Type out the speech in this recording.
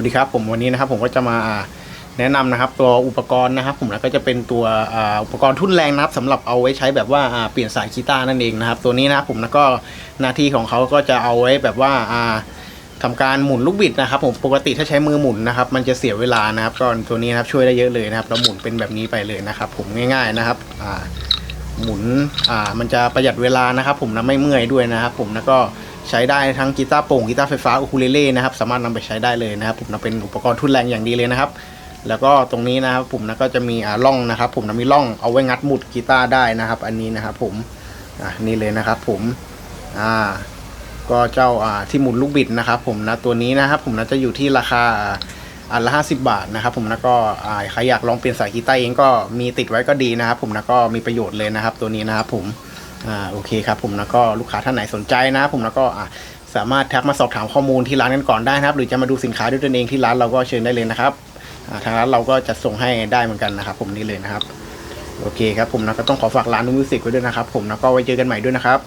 สวัสดีครับผมวันนี้นะครับผมก็จะมาแนะนำนะครับตัวอุปกรณ์นะครับ ผมแล้วก็จะเป็นตัวอุปกรณ์ทุ่นแรงนะครับสำหรับเอาไว้ใช้แบบว่าเปลี่ยนสายกีตาร์นั่นเองนะครับ ตัวนี้นะครับผมแล้วก็หน้าที่ของเขาก็จะเอาไว้แบบว่าอ่าทำการหมุนลูกบิดนะครับ ผมปกติถ้าใช้มือหมุนนะครับ มันจะเสียเวลานะครับก็ตัวนี้นะครับช่วยได้เยอะเลยนะครับแล้วหมุนเป็นแบบนี้ไปเลยนะครับ ผมง่าย ๆนะครับหมุนมันจะประหยัดเวลานะครับ ผมนะไม่เมื่อยด้วยนะครับ ผมแล้วก็ ใช้ได้ทั้งกีตาร์โปร่งกีตาร์ไฟฟ้าอูคูเลเล่นะครับสามารถนำไปใช้ได้เลยนะครับผมนะเป็นอุปกรณ์ทุนแรงอย่างดีเลยนะครับ แล้วก็ตรงนี้นะครับผมนะก็จะมีอ่าร่องนะครับ ผมนะมีร่องเอาไว้งัดหมุดกีตาร์ได้นะครับ อันนี้นะครับผมอ่านี่เลยนะครับ ผมอ่าก็เจ้าอ่าที่หมุนลูกบิดนะครับ ผมนะตัวนี้นะครับ ผมนะจะอยู่ที่ราคาอันละ50 บาทนะครับ ผมแล้วก็อ่าใครอยากลองเปลี่ยนสายกีตาร์เองก็มีติดไว้ก็ดีนะครับ ผมแล้วก็มีประโยชน์เลยนะครับ ตัวนี้นะครับผม อ่าโอเคครับผมแล้วก็ลูกค้าท่านไหนสนใจนะครับผมแล้วก็อ่าสามารถทักมาสอบถามข้อมูลที่ร้านกันก่อนได้นะครับ หรือจะมาดูสินค้าด้วยตนเองที่ร้านเราก็เชิญได้เลยนะครับอ่าทางร้านเราก็จะส่งให้ได้เหมือนกันนะครับ ผมนี่เลยนะครับ โอเคครับผมนะก็ต้องขอฝากร้านนูมิวสิกไว้ด้วยนะครับ ผมแล้วก็ไว้เจอกันใหม่ด้วยนะครับ